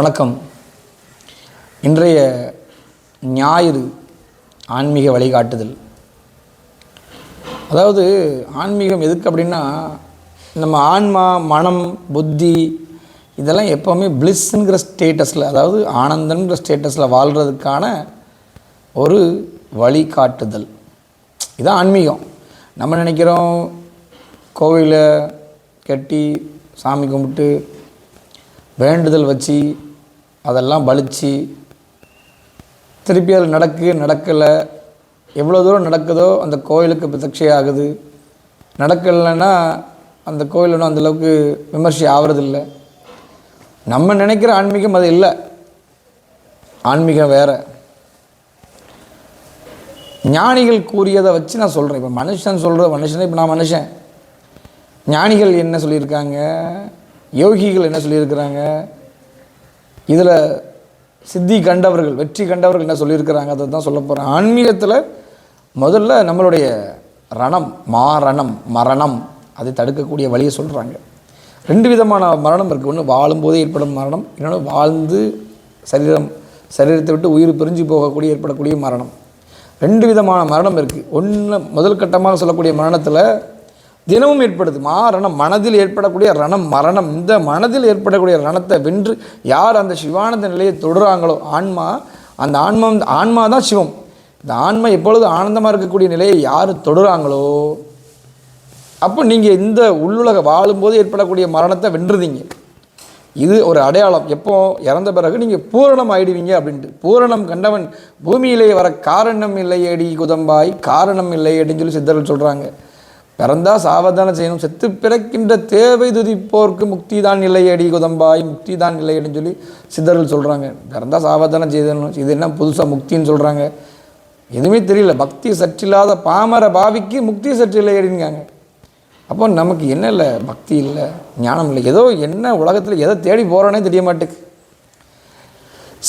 வணக்கம். இன்றைய ஞாயிறு ஆன்மீக வழிகாட்டுதல். அதாவது ஆன்மீகம் எதுக்கு அப்படின்னா நம்ம ஆன்மா மனம் புத்தி இதெல்லாம் எப்போவுமே பிளிஸ்ஸுங்கிற ஸ்டேட்டஸில் அதாவது ஆனந்தங்கிற ஸ்டேட்டஸில் வாழ்கிறதுக்கான ஒரு வழிகாட்டுதல். இதுதான் ஆன்மீகம். நம்ம நினைக்கிறோம் கோவிலை கட்டி சாமி கும்பிட்டு வேண்டுதல் வச்சு அதெல்லாம் பலிச்சு திருப்பி அது நடக்கு நடக்கலை. எவ்வளோ தூரம் நடக்குதோ அந்த கோயிலுக்கு பிரதட்சை ஆகுது. நடக்கலைன்னா அந்த கோயில் ஒன்றும் அந்தளவுக்கு விமர்சி ஆகிறதில்ல நம்ம நினைக்கிற ஆன்மீகம் அது இல்லை. ஆன்மீகம் வேறு. ஞானிகள் கூறியதை வச்சு நான் சொல்கிறேன் இப்போ மனுஷன் சொல்கிற மனுஷன் இப்போ நான் மனுஷன். ஞானிகள் என்ன சொல்லியிருக்காங்க? யோகிகள் என்ன சொல்லியிருக்கிறாங்க? இதில் சித்தி கண்டவர்கள் வெற்றி கண்டவர்கள் என்ன சொல்லியிருக்கிறாங்க? அதை தான் சொல்ல போகிறேன் ஆன்மீகத்தில் முதல்ல நம்மளுடைய ரணம் மாரணம் மரணம் அதை தடுக்கக்கூடிய வழியை சொல்கிறாங்க ரெண்டு விதமான மரணம் இருக்குது ஒன்று வாழும்போதே ஏற்படும் மரணம் இன்னொன்று வாழ்ந்து சரீரம் சரீரத்தை விட்டு உயிர் பிரிஞ்சு போகக்கூடிய ஏற்படக்கூடிய மரணம். ரெண்டு விதமான மரணம் இருக்குது ஒன்று முதல் கட்டமாக சொல்லக்கூடிய மரணத்தில் தினமும் ஏற்படுது. மாரணம் மனதில் ஏற்படக்கூடிய ரணம் மரணம். இந்த மனதில் ஏற்படக்கூடிய ரணத்தை வென்று யார் அந்த சிவானந்த நிலையை தொடுறாங்களோ ஆன்மா அந்த ஆன்மா ஆன்மா தான் சிவம். இந்த ஆன்மா எப்பொழுது ஆனந்தமாக இருக்கக்கூடிய நிலையை யார் தொடுறாங்களோ அப்போ நீங்கள் இந்த உள்ளுலக வாழும்போது ஏற்படக்கூடிய மரணத்தை வென்றுதீங்க. இது ஒரு அடையாளம். எப்போ? இறந்த பிறகு நீங்கள் பூரணம் ஆயிடுவீங்க அப்படின்ட்டு. பூரணம் கண்டவன் பூமியிலே வர காரணம் இல்லையடி குதம்பாய் காரணம் இல்லை அப்படின்னு சொல்லி சித்தர்கள் சொல்கிறாங்க பிறந்தா சாவதானம் செய்யணும். செத்து பிறக்கின்ற தேவை துதிப்போர்க்கு முக்தி தான் நிலையடி குதம்பாய் முக்தி தான் இல்லையடின்னு சொல்லி சித்தர்கள் சொல்கிறாங்க பிறந்தா சாவதானம் செய்யணும் இது என்ன புதுசாக முக்தின்னு சொல்கிறாங்க எதுவுமே தெரியல. பக்தி சற்றில்லாத பாமர பாவிக்கு முக்தி சற்று இல்லையடிங்காங்க அப்போ நமக்கு என்ன இல்லை? பக்தி இல்லை ஞானம் இல்லை. ஏதோ என்ன உலகத்தில் எதை தேடி போகிறோன்னே தெரிய மாட்டேங்குது.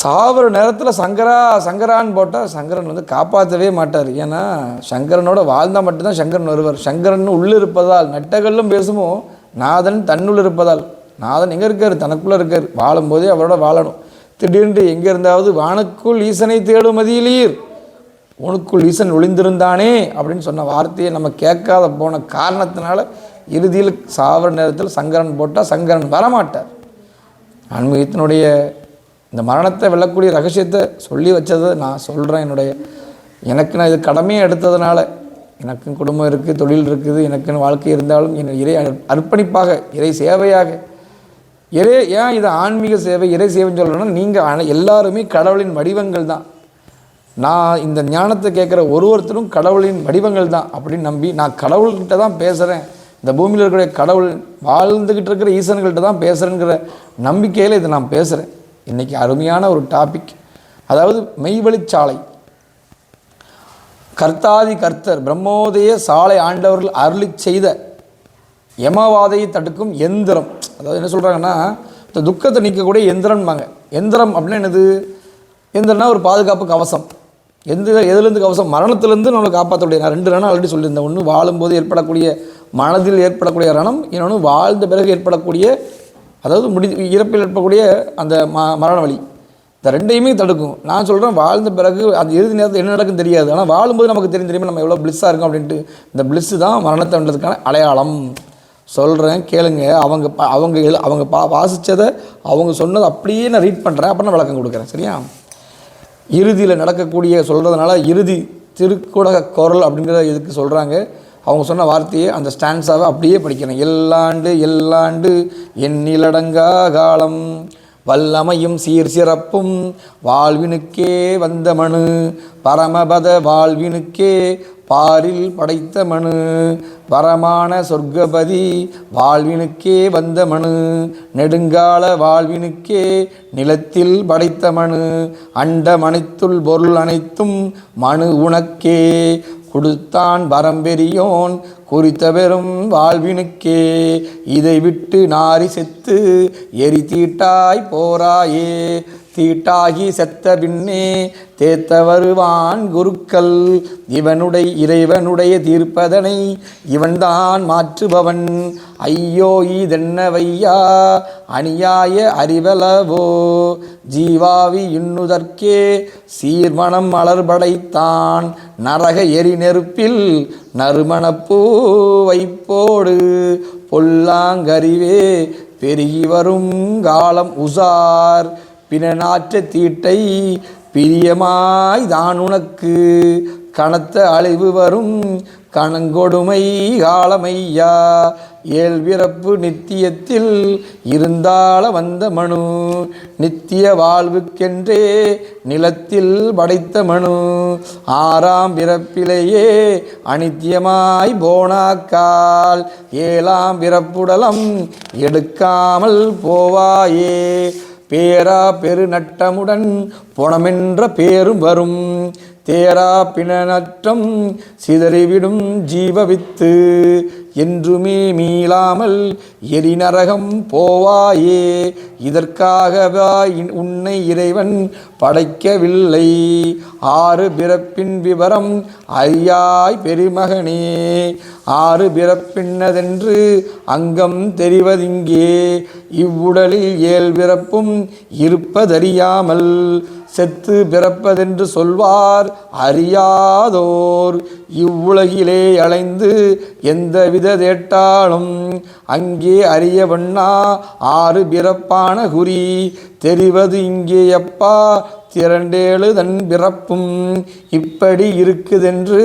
சாவர நேரத்தில் சங்கரா சங்கரான்னு போட்டால் சங்கரன் வந்து காப்பாற்றவே மாட்டார். ஏன்னா சங்கரனோட வாழ்ந்தால் மட்டும்தான் சங்கரன் வருவார். சங்கரன் உள்ளே இருப்பதால் நெட்டகல்லும் பேசுமோ நாதன் தன்னுள் இருப்பதால். நாதன் எங்கே இருக்கார்? தனக்குள்ளே இருக்கார். வாழும்போதே அவரோட வாழணும். திடீர்னு எங்கே இருந்தாவது வானுக்குள் ஈசனை தேடும் மதியிலீர். உனக்குள் ஈசன் ஒளிந்திருந்தானே? அப்படின்னு சொன்ன வார்த்தையை நம்ம கேட்காத போன காரணத்தினால இறுதியில் சாவர நேரத்தில் சங்கரன் போட்டால் சங்கரன் வரமாட்டார். ஆன்மீகத்தினுடைய இந்த மரணத்தை வெல்லக்கூடிய ரகசியத்தை சொல்லி வச்சதை நான் சொல்கிறேன் என்னுடைய எனக்கு நான் இது கடமையை எடுத்ததுனால எனக்கும் குடும்பம் இருக்குது தொழில் இருக்குது எனக்குன்னு வாழ்க்கை இருந்தாலும் என் இறை அர்ப்பணிப்பாக இறை சேவையாக. இறை ஏன் இது ஆன்மீக சேவை இறை சேவைன்னு சொல்லணும்னா நீங்கள் எல்லாருமே கடவுளின் வடிவங்கள் தான். நான் இந்த ஞானத்தை கேட்குற ஒரு ஒருத்தரும் கடவுளின் வடிவங்கள் தான் அப்படின்னு நம்பி நான் கடவுள்கிட்ட தான் பேசுகிறேன் இந்த பூமியில் இருக்கிற கடவுள் வாழ்ந்துக்கிட்டு இருக்கிற ஈசன்கள்கிட்ட தான் பேசுகிறேங்கிற நம்பிக்கையில் இதை நான் பேசுகிறேன் இன்றைக்கி அருமையான ஒரு டாபிக் அதாவது மெய்வழிச்சாலை. கர்த்தாதி கர்த்தர் பிரம்மோதய சாலை ஆண்டவர்கள் அருளி செய்த யமவாதையை தடுக்கும் எந்திரம். அதாவது என்ன சொல்கிறாங்கன்னா இந்த துக்கத்தை நீக்கக்கூடிய எந்திரம்பாங்க. எந்திரம் அப்படின்னா என்னது? எந்திரம்னா ஒரு பாதுகாப்பு கவசம். எந்த எதுலேருந்து கவசம்? மரணத்துலேருந்து நம்மளை காப்பாற்றக்கூடிய நான் ரெண்டு ரணம் ஆல்ரெடி சொல்லியிருந்தேன். ஒன்று வாழும்போது ஏற்படக்கூடிய மனதில் ஏற்படக்கூடிய ரணம் இன்னொன்று வாழ்ந்த பிறகு ஏற்படக்கூடிய அதாவது முடி இறப்பில் இருக்கக்கூடிய அந்த ம மரண வழி இந்த ரெண்டையுமே தடுக்கும். நான் சொல்கிறேன் வாழ்ந்த பிறகு அந்த இறுதி நேரத்தில் என்ன நடக்கும் தெரியாது. ஆனால் வாழும்போது நமக்கு தெரியும் தெரியுமா நம்ம எவ்வளோ பிளிஸ்ஸாக இருக்கோம் அப்படின்ட்டு. இந்த பிளிஸ்ஸு தான் மரணத்தை வென்றதுக்கான அடையாளம். சொல்கிறேன் கேளுங்க. அவங்க ப அவங்க எழு அவங்க பா வாசித்ததை அவங்க சொன்னதை அப்படியே நான் ரீட் பண்ணுறேன் அப்புறம் நான் விளக்கம் கொடுக்குறேன். சரியா? இறுதியில் நடக்கக்கூடிய சொல்கிறதுனால இறுதி திருக்குடக குரல் அப்படிங்கிறத இதுக்கு சொல்கிறாங்க அவங்க சொன்ன வார்த்தையை அந்த ஸ்டான்ஸாவை அப்படியே படிக்கிறேன் எல்லாண்டு எல்லாண்டு எண்ணிலடங்கா காலம் வல்லமையும் சீர் சிறப்பும் வாழ்வினுக்கே வந்த மனு பரமபத வாழ்வினுக்கே பாரில் படைத்த மனு வரமான சொர்க்கபதி வாழ்வினுக்கே வந்த மனு நெடுங்கால வாழ்வினுக்கே நிலத்தில் படைத்த மனு அண்டமனைத்துள் பொருள் அனைத்தும் மனு உனக்கே கொடுத்தான் வரம்பெரியோன் குறித்த பெரும் வாழ்வினுக்கே. இதை விட்டு நாரி செத்து எரி தீட்டாய் போராயே. தீட்டாகி செத்த பின்னே தேத்த வருவான் குருக்கள். இவனுடைய இறைவனுடைய தீர்ப்பதனை இவன்தான் மாற்றுபவன். ஐயோ இதென்னவையா? அநியாய அறிவலவோ? ஜீவாவி இன்னுதற்கே சீர்மணம் மலர்படைத்தான். நரக எரி நெருப்பில் நறுமணப்பூ வைப்போடு. பொல்லாங்கறிவே பெருகி வரும் காலம் உசார். பிணநாற்ற தீட்டை பிரியமாய் தான் உனக்கு. கனத்த அழிவு வரும் கணங்கொடுமை காலமையா. ஏழ்பிறப்பு நித்தியத்தில் இருந்தால வந்த மனு. நித்திய வாழ்வுக்கென்றே நிலத்தில் படைத்த மனு. ஆறாம் பிறப்பிலேயே அனித்தியமாய் போனாக்கால். ஏழாம் பிறப்புடலம் எடுக்காமல் போவாயே. பேரா பெருநட்டமுடன் பொணமென்ற பேரும் வரும். தேரா பிணநற்றம் சிதறிவிடும் ஜீவவித்து. என்றுமே மீளாமல் எரிநரகம் போவாயே. இதற்காகவா இன்- உன்னை இறைவன் படைக்கவில்லை. ஆறு பிறப்பின் விவரம் ஐயாய் பெருமகனே. ஆறு பிறப்பின்னதென்று அங்கம் தெரிவதிங்கே. இவ்வுடலில் ஏழ் பிறப்பும் இருப்பதறியாமல் செத்து பிறப்பதென்று சொல்வார் அறியாதோர். இவ்வுலகிலே அலைந்து எந்தவித தேட்டாலும் அங்கே அறியவண்ணா ஆறு பிறப்பான குறி. தெரிவது இங்கே அப்பா திரண்டேழு தன் பிறப்பும். இப்படி இருக்குதென்று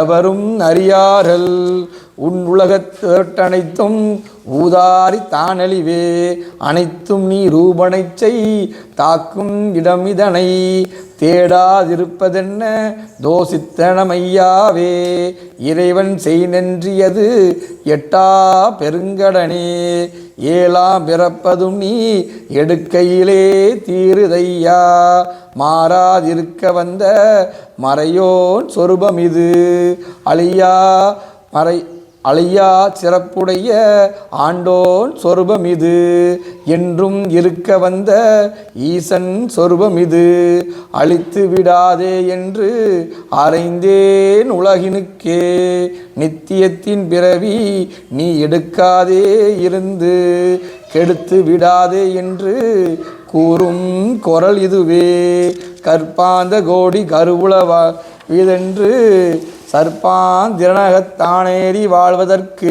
எவரும் அறியார்கள் உன் உலகத்தேட்டனைத்தும் ஊதாரி தானழிவே அனைத்தும் நீ ரூபனைச்சை தாக்கும் இடம் இதனை. தேடாதிருப்பதென்ன? தோசித்தனமையாவே. இறைவன் செய் நன்றியது எட்டா பெருங்கடனே. ஏழாம் பிறப்பதும் நீ எடுக்கையிலே தீருதையா. மாறாதிருக்க வந்த மறையோன் சொருபம் இது. அழியா மறை அழியா சிறப்புடைய ஆண்டோன் சொருபம் இது என்றும் இருக்க வந்த ஈசன் சொருபம் இது அழித்து விடாதே என்று அறைந்தேன் உலகினுக்கே. நித்தியத்தின் பிறவி நீ எடுக்காதே இருந்து. கெடுத்து விடாதே என்று கூறும் குரல் இதுவே. கற்பாந்த கோடி கருவுளவா இதென்று சர்ப்பாந்திரணகத்தானேறி வாழ்வதற்கு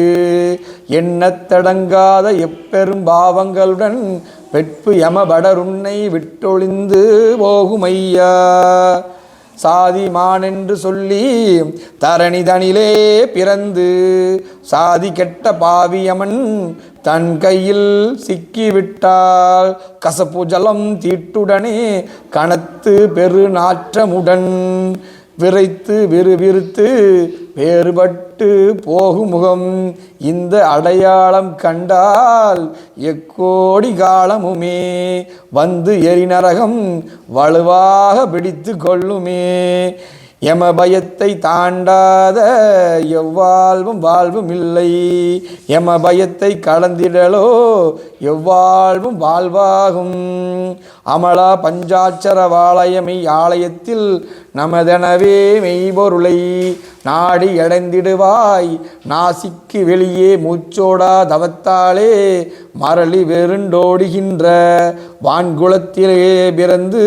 எண்ணத்தடங்காத எப்பெரும் பாவங்களுடன் வெட்பு யமபடருன்னை விட்டொழிந்து போகுமையா? சாதி மானென்று சொல்லி தரணிதனிலே பிறந்து சாதி கெட்ட பாவியமன் தன் கையில் சிக்கிவிட்டால் கசப்பு ஜலம் தீட்டுடனே கனத்து பெருநாற்றமுடன் விரைத்து விறுவிறுத்து வேறுபட்டு போகுமுகம் இந்த அடையாளம் கண்டால் எக்கோடி காலமுமே. வந்து எரிநரகம் வலுவாக பிடித்து கொள்ளுமே. எம பயத்தை தாண்டாத எவ்வாழ்வும் வாழ்வும் இல்லை. எம பயத்தை கடந்திடலோ எவ்வாழ்வும் வாழ்வாகும். அமலா பஞ்சாட்சர வாலயமை ஆலயத்தில் நமதெனவே மெய்பொருளை. நாடி அடைந்திடுவாய் நாசிக்கு வெளியே மூச்சோடா தவத்தாலே மரளி வெருண்டோடுகின்ற. வான்குளத்திலே பிறந்து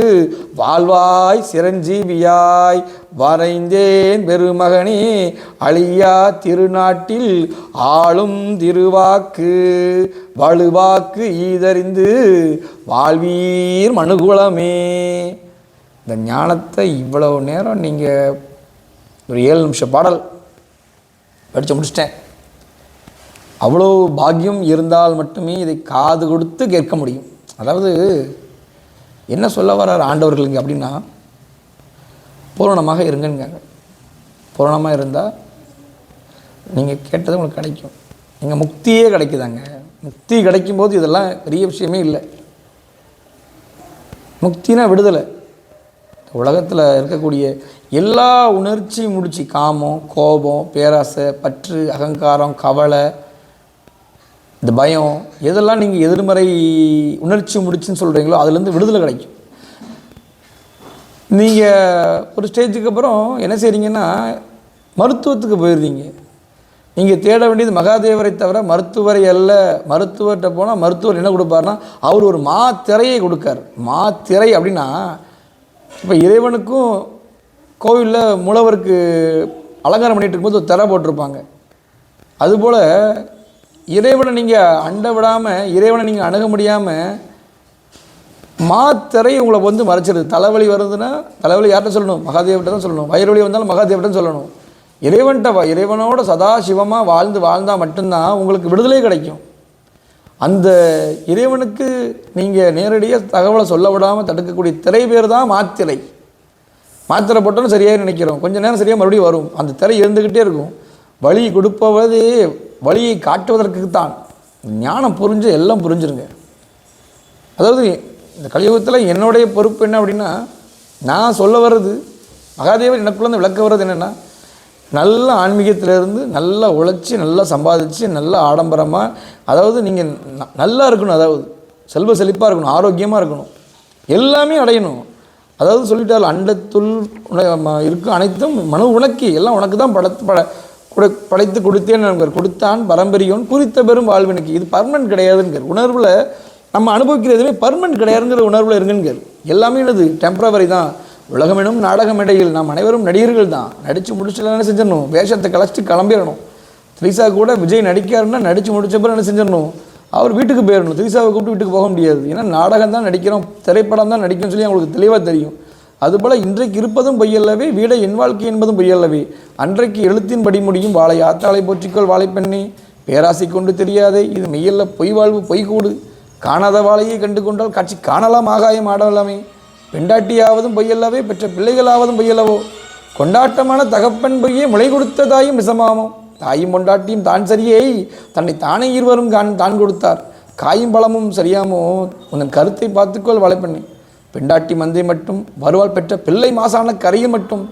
வாழ்வாய் சிரஞ்சீவியாய் வரைந்தேன் பெருமகனே அழியா திருநாட்டில் ஆளும் திருவாக்கு வலுவாக்கு ஈதறிந்து வாழ்வீர் மனுகுலமே. இந்த ஞானத்தை இவ்வளவு நேரம் நீங்கள் ஒரு ஏழு நிமிஷம் பாடல் படித்து முடிச்சிட்டேன். அவ்வளோ பாக்கியம் இருந்தால் மட்டுமே இதை காது கொடுத்து கேட்க முடியும். அதாவது என்ன சொல்ல வர்றார் ஆண்டவர்களுங்க அப்படின்னா பூரணமாக இருங்கங்க பூரணமாக இருந்தால் நீங்கள் கேட்டது உங்களுக்கு கிடைக்கும். நீங்கள் முக்தியே கிடைக்குதாங்க. முக்தி கிடைக்கும்போது இதெல்லாம் பெரிய விஷயமே இல்லை. முக்தினா விடுதலை. உலகத்தில் இருக்கக்கூடிய எல்லா உணர்ச்சி முடிச்சு காமம் கோபம் பேராசை பற்று அகங்காரம் கவலை இந்த பயம் எதெல்லாம் நீங்கள் எதிர்மறை உணர்ச்சி முடிச்சுன்னு சொல்கிறீங்களோ அதுலேருந்து விடுதலை கிடைக்கும். நீங்கள் ஒரு ஸ்டேஜுக்கு அப்புறம் என்ன செய்கிறீங்கன்னா மருத்துவத்துக்கு போயிடுறீங்க நீங்கள் தேட வேண்டியது மகாதேவரை தவிர மருத்துவரை அல்ல. மருத்துவர்கிட்ட போனால் மருத்துவர் என்ன கொடுப்பாருன்னா அவர் ஒரு மாத்திரையை கொடுக்கார். மாத்திரை அப்படின்னா இப்போ இறைவனுக்கும் கோவிலில் மூலவருக்கு அலங்காரம் பண்ணிகிட்டு இருக்கும்போது ஒரு திரை போட்டிருப்பாங்க. அதுபோல் இறைவனை நீங்கள் அண்ட விடாமல் இறைவனை நீங்கள் அணுக முடியாமல் மாத்திரை உங்களை வந்து மறைச்சிருது. தலைவலி வருதுன்னா தலைவலி யார்கிட்ட சொல்லணும்? மகாதேவர்கிட்ட தான் சொல்லணும். வயிறு வலி வந்தாலும் மகாதேவர்கிட்ட சொல்லணும். இறைவன்கிட்ட வா இறைவனோட சதா சிவமாக வாழ்ந்து வாழ்ந்தால் மட்டும்தான் உங்களுக்கு விடுதலை கிடைக்கும். அந்த இறைவனுக்கு நீங்கள் நேரடியாக தகவலை சொல்ல விடாமல் தடுக்கக்கூடிய திரை பேர் தான் மாத்திரை. மாத்திரை போட்டோன்னு சரியாக நினைக்கிறோம். கொஞ்ச நேரம் சரியாக மறுபடியும் வரும். அந்த திரை இருந்துக்கிட்டே இருக்கும். வழி கொடுப்பவதே வழியை காட்டுவதற்கு தான் ஞானம் புரிஞ்சு எல்லாம் புரிஞ்சிருங்க. அதாவது இந்த கலியுகத்தில் என்னுடைய பொறுப்பு என்ன அப்படின்னா நான் சொல்ல வர்றது மகாதேவர் எனக்குள்ள இருந்து விளக்க வர்றது என்னென்னா நல்ல ஆன்மீகத்திலேருந்து நல்லா உழைச்சி நல்லா சம்பாதிச்சு நல்லா ஆடம்பரமாக அதாவது நீங்கள் நல்லா இருக்கணும் அதாவது செல்வ செழிப்பாக இருக்கணும் ஆரோக்கியமாக இருக்கணும். எல்லாமே அடையணும். அதாவது சொல்லிட்டால் அண்டத்துள் ம- இருக்கும் அனைத்தும் மனு உனக்கு. எல்லாம் உனக்கு தான் படைத்து பட கொடு படைத்து கொடுத்தேன் கொடுத்தான் பரம்பரியோன் குறித்த பெரும் வாழ்வினுக்கு. இது பர்மனன்ட் கிடையாதுங்கிற உணர்வில் நம்ம அனுபவிக்கிற எதுவுமே பர்மனன்ட் கிடையாதுங்கிற உணர்வில் இருங்குங்கிற எல்லாமே என்னது? டெம்பரவரி தான். உலகமெனும் நாடகம் இடையில் நாம் அனைவரும் நடிகர்கள் தான். நடித்து முடிச்சுல என்ன செஞ்சிடணும். வேஷத்தை கலைச்சிட்டு கிளம்பிடணும். திரிசா கூட விஜய் நடிக்காருன்னா நடித்து முடிச்ச பிறகு என்ன செஞ்சிடணும்? அவர் வீட்டுக்கு போயிடணும். திரிசாவை கூப்பிட்டு வீட்டுக்கு போக முடியாது. ஏன்னா நாடகம் தான் நடிக்கிறோம். திரைப்படம் தான் நடிக்கணும்னு சொல்லி அவங்களுக்கு தெளிவாக தெரியும். அதுபோல் இன்றைக்கு இருப்பதும் பொய்யல்லவே வீட என் வாழ்க்கை என்பதும் பொய்யல்லவே. அன்றைக்கு எழுத்தின் படி முடியும் வாழை ஆத்தாளை போற்றிக்கொள் வாழைப்பெண்ணே. பேராசை கொண்டு தெரியாதே. இது மெய்யல்ல பொய் வாழ்வு பொய் கூடு. காணாத வாழையை கண்டு கொண்டால் காட்சி காணலாம் ஆகாயம் ஆடலாமே. பெண்டாட்டியாவதும் பொய்யல்லவே பெற்ற பிள்ளைகளாவதும் பொய்யல்லவோ? கொண்டாட்டமான தகப்பன் பொய்யே முளை கொடுத்த தாயும் விஷமாமோ தாயும் கொண்டாட்டியும் தான் சரியே. தன்னை தானே இருவரும் கான் தான் கொடுத்தார். காயும் பழமும் சரியாமோ? உன் கருத்தை பார்த்துக்கொள் வலைப்பண்ணி. பெண்டாட்டி மந்தை மட்டும் வருவாள் பெற்ற பிள்ளை மாசான கரையை மட்டும்.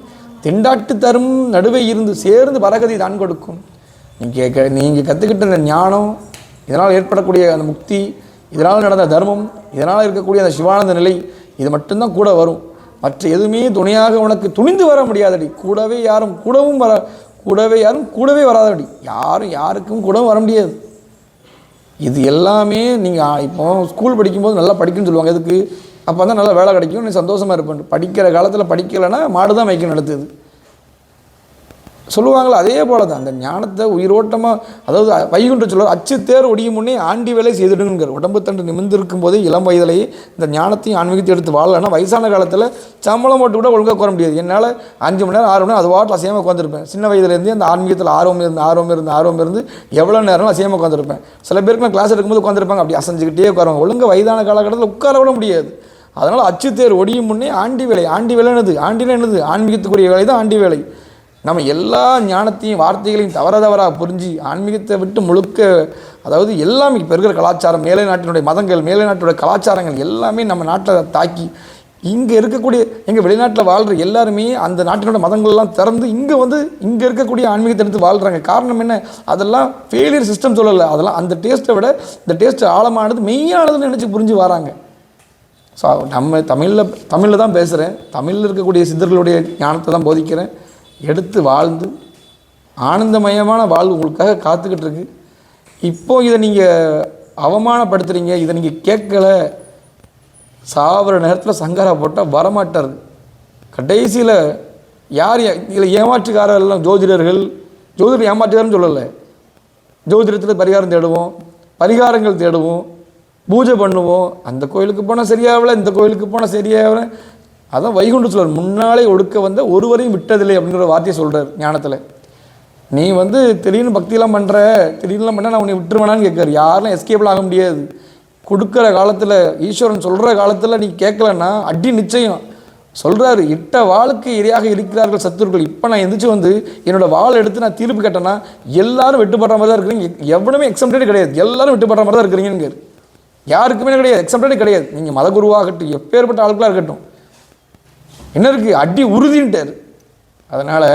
திண்டாட்டு தரும் நடுவே இருந்து சேர்ந்து வரகதி தான் கொடுக்கும். நீங்கள் நீங்கள் கற்றுக்கிட்ட இந்த ஞானம் இதனால் ஏற்படக்கூடிய அந்த முக்தி இதனால் நடந்த தர்மம் இதனால் இருக்கக்கூடிய அந்த சிவானந்த நிலை இது மட்டும்தான் கூட வரும். மற்ற எதுவுமே துணையாக உனக்கு துணிந்து வர முடியாதடி. கூடவே யாரும் கூடவும் வர கூடவே யாரும் கூடவே வராதடி. யாரும் யாருக்கும் கூடவும் வர முடியாது. இது எல்லாமே நீங்கள் இப்போ ஸ்கூல் படிக்கும்போது நல்லா படிக்கணும்னு சொல்லுவாங்க. எதுக்கு? அப்போ தான் நல்லா வேலை கிடைக்கும். நீ சந்தோஷமாக இருப்பேன். படிக்கிற காலத்தில் படிக்கலைன்னா மாடு தான் வைக்கணும் நடத்துது. சொல்லுவாங்களே அதே போல தான் அந்த ஞானத்தை உயிரோட்டமாக அதாவது வைகுண்ட சொல்லுவார் அச்சு தேர் ஒடியும் முன்னே ஆண்டி வேலை செய்துடுங்கிற உடம்பு தண்டு நிமிர்ந்திருக்கும் போதே இளம் வயதிலேயே இந்த ஞானத்தையும் ஆன்மீகத்தையும் எடுத்து வாழலைன்னா வயசான காலத்தில் சம்பளம் போட்டு கூட ஒழுங்காக கோர முடியாது. என்னால் அஞ்சு மணி நேரம் ஆறு மணி நேரம் அது வாட்டில் அசையாமல் உட்காந்துருப்பேன் சின்ன வயதுலேருந்தே அந்த ஆன்மீகத்தில் ஆர்வம் இருந்து ஆர்வம் இருந்து ஆர்வம் இருந்து எவ்வளோ நேரம் அசையாமல் உட்காந்துருப்பேன் சில பேருக்கு நான் கிளாஸ் எடுக்கும்போது உட்காந்துருப்பாங்க அப்படி அசைஞ்சிக்கிட்டே உட்காருவாங்க. ஒழுங்காக வயதான காலகட்டத்தில் உட்கார விட முடியாது. அதனால் அச்சுத்தேர் ஒடியும் முன்னே ஆண்டி வேலை ஆண்டி வேலை என்னது? ஆண்டினா என்னது? ஆன்மீகத்துக்குரிய வேலை தான் ஆண்டி வேலை. நம்ம எல்லா ஞானத்தையும் வார்த்தைகளையும் தவற தவறாக புரிஞ்சு ஆன்மீகத்தை விட்டு முழுக்க அதாவது எல்லாமே இப்போ இருக்கிற கலாச்சாரம் மேலை நாட்டினுடைய மதங்கள் மேலை நாட்டுடைய கலாச்சாரங்கள் எல்லாமே நம்ம நாட்டில் தாக்கி இங்கே இருக்கக்கூடிய எங்கள் வெளிநாட்டில் வாழ்கிற எல்லாருமே அந்த நாட்டினோட மதங்கள்லாம் திறந்து இங்கே வந்து இங்கே இருக்கக்கூடிய ஆன்மீகத்தை எடுத்து வாழ்கிறாங்க காரணம் என்ன? அதெல்லாம் ஃபெயிலியர் சிஸ்டம் சொல்லலை. அதெல்லாம் அந்த டேஸ்ட்டை விட இந்த டேஸ்ட் ஆழமானது மெய்யானதுன்னு நினச்சி புரிஞ்சு வராங்க. ஸோ நம்ம தமிழில் தமிழில் தான் பேசுகிறேன் தமிழில் இருக்கக்கூடிய சித்தர்களுடைய ஞானத்தை தான் போதிக்கிறேன். எடுத்து வாழ்ந்து ஆனந்தமயமான வாழ்வு உங்களுக்காக காத்துக்கிட்டு இருக்கு இப்போ இதை நீங்கள் அவமானப்படுத்துகிறீங்க இதை நீங்கள் கேட்கல. சாவர நேரத்தில் சங்காரா போட்டால் வரமாட்டார். கடைசியில் யார் இதில் ஏமாற்றுக்காரர் எல்லாம் ஜோதிடர்கள் ஜோதிடர் ஏமாற்றுக்காரன்னு சொல்லலை. ஜோதிடத்தில் பரிகாரம் தேடுவோம் பரிகாரங்கள் தேடுவோம் பூஜை பண்ணுவோம். அந்த கோயிலுக்கு போனால் சரியாகல இந்த கோயிலுக்கு போனால் சரியாகல. அதான் வைகுண்ட முன்னாலே ஒடுக்க வந்த ஒருவரையும் விட்டதில்லை அப்படிங்கிற வார்த்தையை சொல்கிறார் ஞானத்தில். நீ வந்து திடீர்னு பக்தியெல்லாம் பண்ணுற திடீர்னுலாம் பண்ண நான் உன்னை விட்டுருவேனான்னு கேட்காரு யாரெல்லாம் எஸ்கேபிள் ஆக முடியாது. கொடுக்குற காலத்தில் ஈஸ்வரன் சொல்கிற காலத்தில் நீ கேட்கலன்னா அடி நிச்சயம். சொல்கிறாரு இட்ட வாளுக்கு இரையாக இருக்கிறார்கள் சத்துருக்கள். இப்போ நான் எந்திரிச்சு வந்து என்னோட வாள் எடுத்து நான் தீர்ப்பு கேட்டேன்னா எல்லாரும் வெட்டுப்படுற மாதிரி தான் இருக்கிறீங்க. எ- எவனுமே எக்ஸம்டே கிடையாது. எல்லாரும் வெட்டுப்படுற மாதிரி தான் இருக்கிறீங்கன்னு யாருக்குமே கிடையாது. எக்ஸம்டே கிடையாது. நீங்கள் மதகுருவாகட்டும் எப்பேற்பட்ட ஆட்களாக இருக்கட்டும். என்ன இருக்குது அடி உறுதின்ட்டார். அதனால்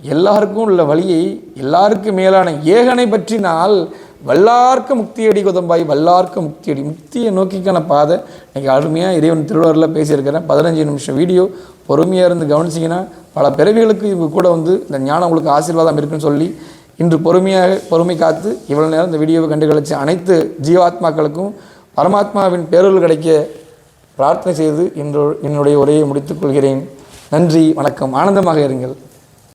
எல்லாருக்கும் உள்ள வழியை எல்லாருக்கும் மேலான ஏகனை பற்றினால் வல்லார்க்க முக்தியடி குதம்பாய் வல்லார்க்க முக்தியடி. முக்தியை நோக்கிக்கான பாதை இன்றைக்கி அருமையாக இறைவன் திருவாரூரில் பேசியிருக்கிறேன். பதினஞ்சு நிமிஷம் வீடியோ. பொறுமையாக இருந்து கவனிச்சிங்கன்னா பல பிறவிகளுக்கு இவங்க கூட வந்து இந்த ஞானம் உங்களுக்கு ஆசீர்வாதம் இருக்குன்னு சொல்லி இன்று பொறுமையாக பொறுமை காத்து இவ்வளோ நேரம் இந்த வீடியோவை கண்டு கழிச்ச அனைத்து ஜீவாத்மாக்களுக்கும் பரமாத்மாவின் பேரொருள் கிடைக்க பிரார்த்தனை செய்து இன்று என்னுடைய உரையை முடித்துக் கொள்கிறேன். நன்றி வணக்கம். ஆனந்தமாக இருங்கள்.